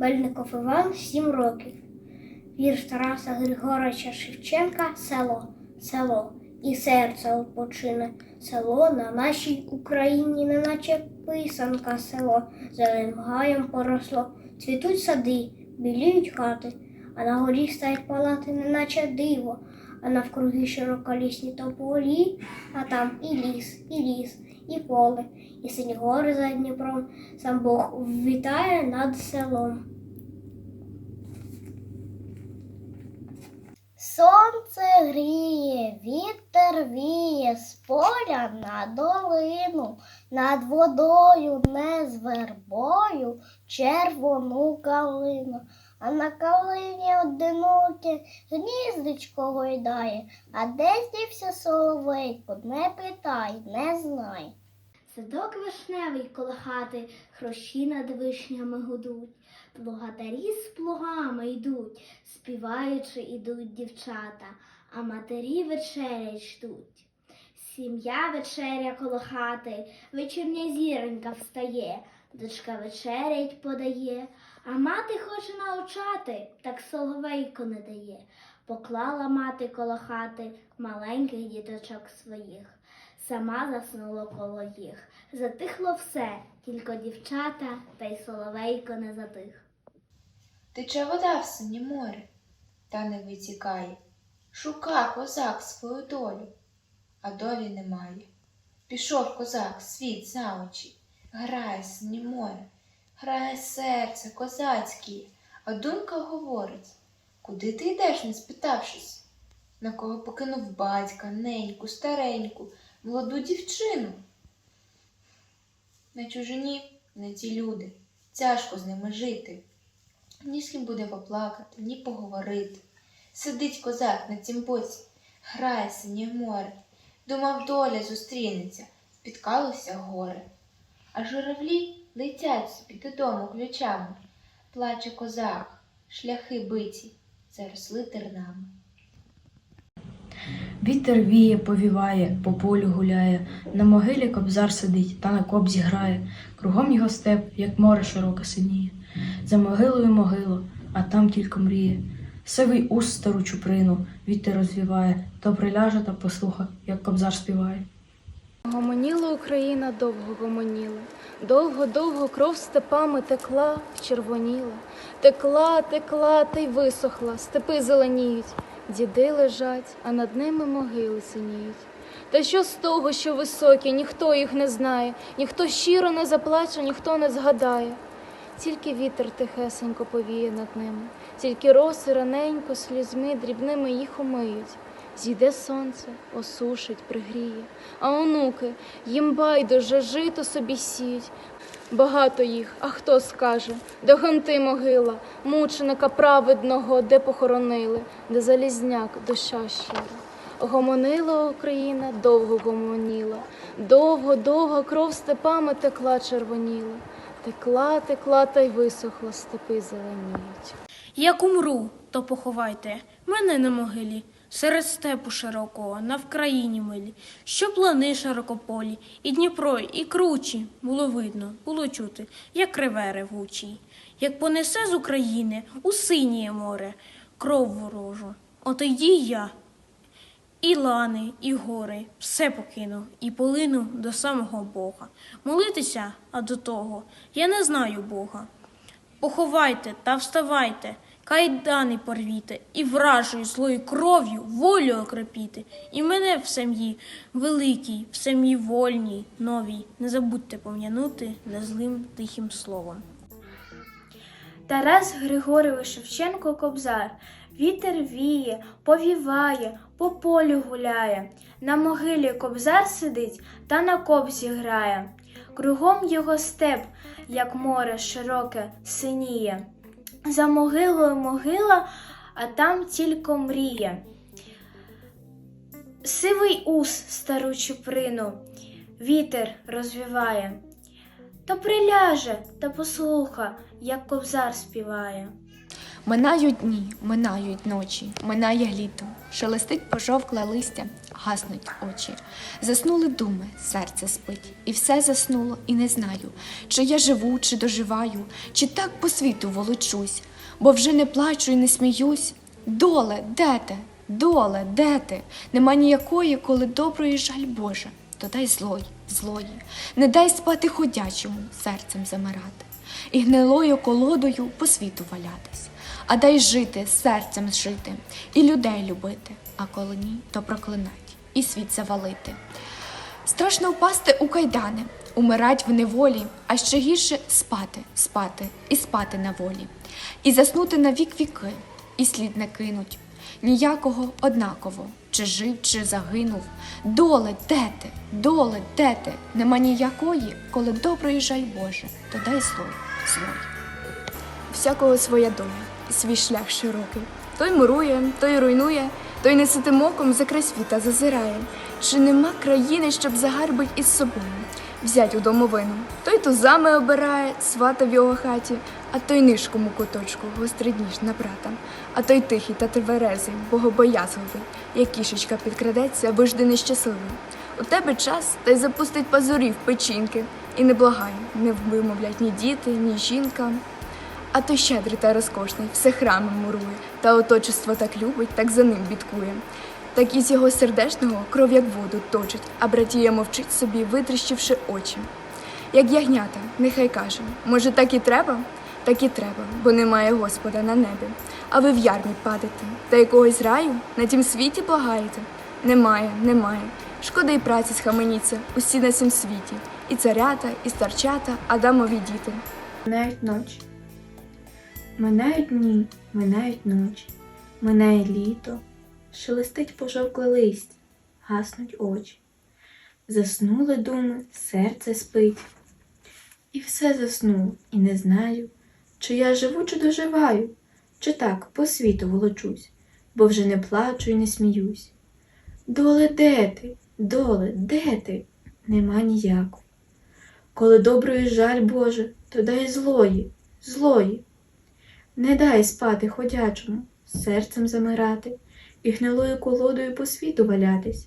Мельников Іван, сім років. Вірш Тараса Григоровича Шевченка Село, село, і серце опочине. Село на нашій Україні, неначе писанка село, зеленим гаєм поросло, цвітуть сади, біліють хати, а на горі стоять палати, неначе диво, а навкруги широколісні тополі, а там і ліс, і ліс, і поле, і сині гори за Дніпром. Сам Бог вітає над селом. Сонце гріє, вітер віє з поля на долину, над водою не з вербою червону калину, а на калині одиноке гніздечко гойдає, а де дівся соловейко, не питай, не знай. Садок вишневий коло хати, хрощі над вишнями гудуть, плугатарі з плугами йдуть, співаючи ідуть дівчата, а матері вечерять ждуть. Сім'я вечеря коло хати, вечірня зіронька встає, дочка вечерять подає, а мати хоче навчати, так соловейко не дає. Поклала мати коло хати маленьких діточок своїх сама заснула коло їх. Затихло все, тільки дівчата та й соловейко не затих. Тече вода в синє море, та не витікає. Шука козак свою долю, а долі немає. Пішов козак світ за очі, грає синє море, грає серце козацьке, а думка говорить, куди ти йдеш, не спитавшись? На кого покинув батька, неньку, стареньку, молоду дівчину? На чужині не ті люди, тяжко з ними жити. Ні з ким буде поплакати, ні поговорити. Сидить козак на цім боці, грає синє море. Думав, доля зустрінеться, спіткалося горе. А журавлі летять собі додому ключами. Плаче козак, шляхи биті, заросли тернами. Вітер віє, повіває, по полю гуляє, на могилі кобзар сидить та на кобзі грає, кругом його степ, як море широке синіє. За могилою могила, а там тільки мріє. Сивий ус стару чуприну вітер розвіває, то приляже та послуха, як кобзар співає. Гомоніла Україна довго гомоніла, довго-довго кров степами текла, вчервоніла, текла, текла та й висохла, степи зеленіють, діди лежать, а над ними могили синіють. Та що з того, що високі, ніхто їх не знає, ніхто щиро не заплаче, ніхто не згадає. Тільки вітер тихесенько повіє над ними, тільки роси раненько слізьми дрібними їх умиють. Зійде сонце, осушить, пригріє, а онуки їм байдуже жито собі сіють. Багато їх, а хто скаже, де гонти могила, мученика праведного, де похоронили, де залізняк, душа щира. Гомонила Україна, довго гомоніла, довго, довго кров степами текла червоніла, текла, текла та й висохла, степи зеленіють. Як умру, то поховайте мене на могилі, серед степу широкого, на вкраїні милі, що плани широкополі, і Дніпро, і кручі було видно, було чути, як реве ревучий, як понесе з України у синє море кров ворожу. От йді я, і лани, і гори, все покину, і полину до самого Бога. Молитися, а до того я не знаю Бога. Поховайте та вставайте, кайдани порвіте, і вражою злою кров'ю волю окропіти, і мене в сім'ї великій, в сім'ї вольній, новій. Не забудьте пом'янути незлим тихим словом. Тарас Григорович Шевченко Кобзар. Вітер віє, повіває, по полю гуляє. На могилі кобзар сидить та на кобзі грає. Кругом його степ, як море широке, синіє. За могилою могила, а там тільки мріє. Сивий ус стару чуприну, вітер розвіває. То приляже та послуха, як кобзар співає. Минають дні, минають ночі, минає літо, шелестить пожовкле листя, гаснуть очі. Заснули думи, серце спить, і все заснуло, і не знаю, чи я живу, чи доживаю, чи так по світу волочусь, бо вже не плачу і не сміюсь. Доле, де ти? Доле, де ти? Нема ніякої, коли доброї жаль Боже, то дай злої, злої, не дай спати ходячому, серцем замирати, і гнилою колодою по світу валятись, а дай жити, серцем жити, і людей любити, а коли ні, то проклинать, і світ завалити. Страшно впасти у кайдани, умирать в неволі, а ще гірше спати, спати і спати на волі, і заснути на вік віки, і слід не кинуть. Ніякого однаково, чи жив, чи загинув. Доле, де ти, доле, де ти? Нема ніякої, коли доброї жаль Боже, то дай злой, злой. всякого своя доля свій шлях широкий. Той мурує, той руйнує, той неситим оком за край світа зазирає. Чи нема країни, щоб загарбить із собою, взять у домовину? Той тузами обирає, свата в його хаті, а той нишкому куточку гострий ніж на брата, а той тихий та тверезий, богобоязливий, як кішечка підкрадеться, вижди нещасливий. У тебе час та й запустить пазурів печінки, і не благай, не вимовлять ні діти, ні жінка. А той щедрий та розкошний, все храмом мурує, та оточество так любить, так за ним бідкує. Так із його сердешного кров як воду точить, а братія мовчить собі, витріщивши очі. Як ягнята, нехай каже, може, так і треба? Так і треба, бо немає Господа на небі. А ви в ярмі падете, та якогось раю на тім світі благаєте? Немає, немає. Шкода й праці схаменіться, усі на цім світі, і царята, і старчата, Адамові діти. Минають ночі. Минають дні, минають ночі, минає літо, шелестить пожовкле листя, гаснуть очі. Заснули думи, серце спить. І все заснуло, і не знаю, чи я живу, чи доживаю, чи так по світу волочусь, бо вже не плачу і не сміюсь. Доле, де ти, доле, де ти? Нема ніякої. Коли доброї жаль Боже, то дай злої, злої. Не дай спати ходячому, серцем замирати і гнилою колодою по світу валятись,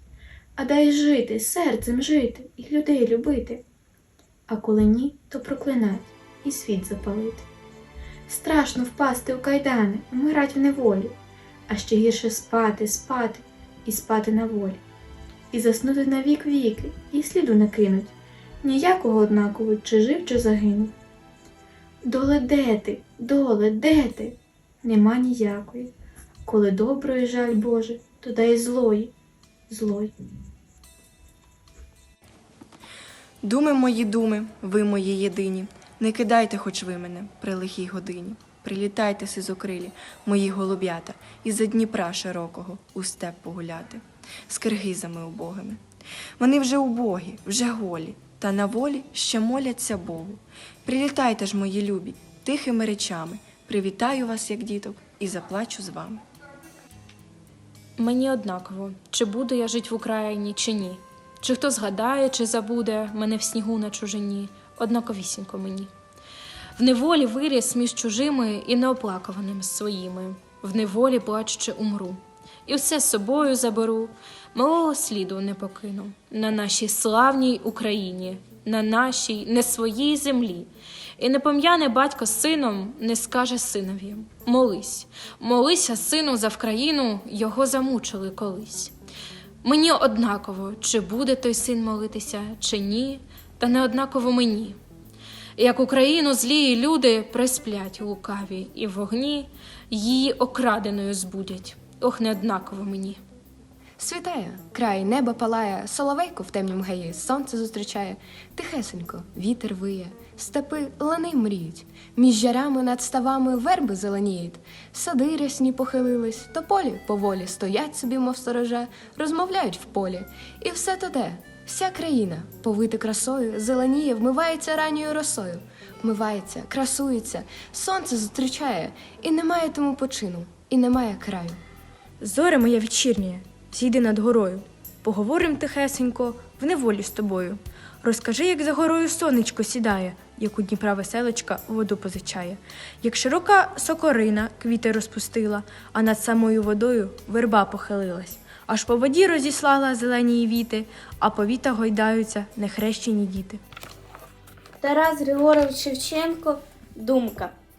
а дай жити, серцем жити і людей любити. А коли ні, то проклинать і світ запалити. Страшно впасти у кайдани, умирать в неволі, а ще гірше спати, спати і спати на волі, і заснути на вік віки, і сліду не кинуть, ніякого однаково, чи жив, чи загинув. Доле де ти, доле, де ти? Нема ніякої. Коли доброї жаль Боже, то дай злої, злої. Думи мої думи, ви мої єдині. Не кидайте, хоч ви мене при лихій годині. Прилітайте, сизокрилі, мої голуб'ята, із за Дніпра широкого у степ погуляти, з киргизами убогими. Вони вже убогі, вже голі, та на волі ще моляться Богу. Прилітайте ж, мої любі, тихими речами, привітаю вас, як діток, і заплачу з вами. Мені однаково, чи буду я жить в Україні, чи ні. Чи хто згадає, чи забуде мене в снігу на чужині, однаковісінько мені. В неволі виріс між чужими і неоплакуваними своїми, в неволі плачучи умру. І все з собою заберу, малого сліду не покину на нашій славній Україні, на нашій не своїй землі. І не пом'яне батько сином, не скаже синові Молись, молися, сину, за Вкраїну, його замучили колись. Мені однаково, чи буде той син молитися, чи ні, та не однаково мені. Як Україну злії люди присплять лукаві, і вогні її окраденою збудять. Ох, не однаково мені. Світає, край небо палає, соловейко в темнім гаї, сонце зустрічає, тихесенько, вітер виє, степи лани мріють, між жарами над ставами верби зеленіють, сади рясні похилились, тополі поволі стоять собі, мов сторожа, розмовляють в полі, і все то де, вся країна, повита красою, зеленіє, вмивається ранньою росою, вмивається, красується, сонце зустрічає, і немає тому почину, і немає краю. Зоре моя вечірня, зійди над горою. Поговорим тихесенько в неволі з тобою. Розкажи, як за горою сонечко сідає, як у Дніпра веселочка воду позичає. Як широка сокорина квіти розпустила, а над самою водою верба похилилась. Аж по воді розіслала зелені віти, а по віта гойдаються нехрещені діти. Тарас Григорович Шевченко Думка.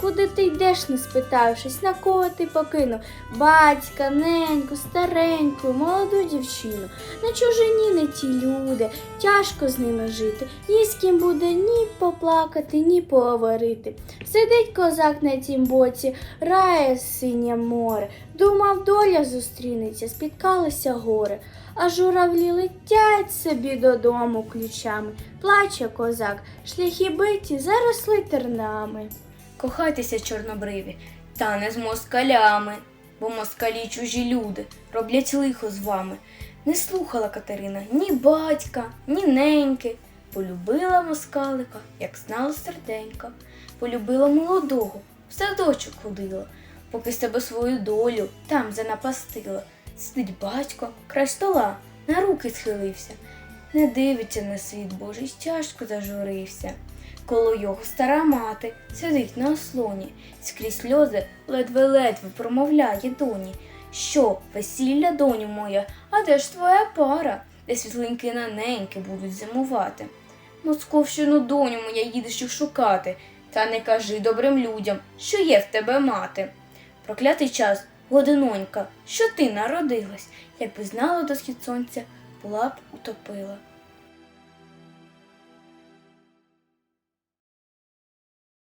Куди ти йдеш, не спитавшись, на кого ти покинув? Батька, неньку, стареньку, молоду дівчину. На чужині не ті люди, тяжко з ними жити. Ні з ким буде ні поплакати, ні поговорити. Сидить козак на тім боці, рає синє море. Думав, доля зустрінеться, спіткалося горе. А журавлі летять собі додому ключами. Плаче козак, шляхи биті заросли тернами. Кохайтеся, чорнобриві, та не з москалями, бо москалі чужі люди роблять лихо з вами. Не слухала Катерина ні батька, ні неньки. Полюбила москалика, як знала серденька. Полюбила молодого, в садочок ходила, поки з тебе свою долю там занапастила. Сидить батько, край стола, на руки схилився. Не дивиться на світ Божий, тяжко зажурився. Коло його стара мати сидить на ослоні, скрізь сльози ледве-ледве промовляє доні. Що, весілля, доню моя, а де ж твоя пара, де світлинки на неньки будуть зимувати? Московщину доню моя їдеш їх шукати, та не кажи добрим людям, що є в тебе мати. Проклятий час, годинонька, що ти народилась, якби знала до схід сонця, була б утопила.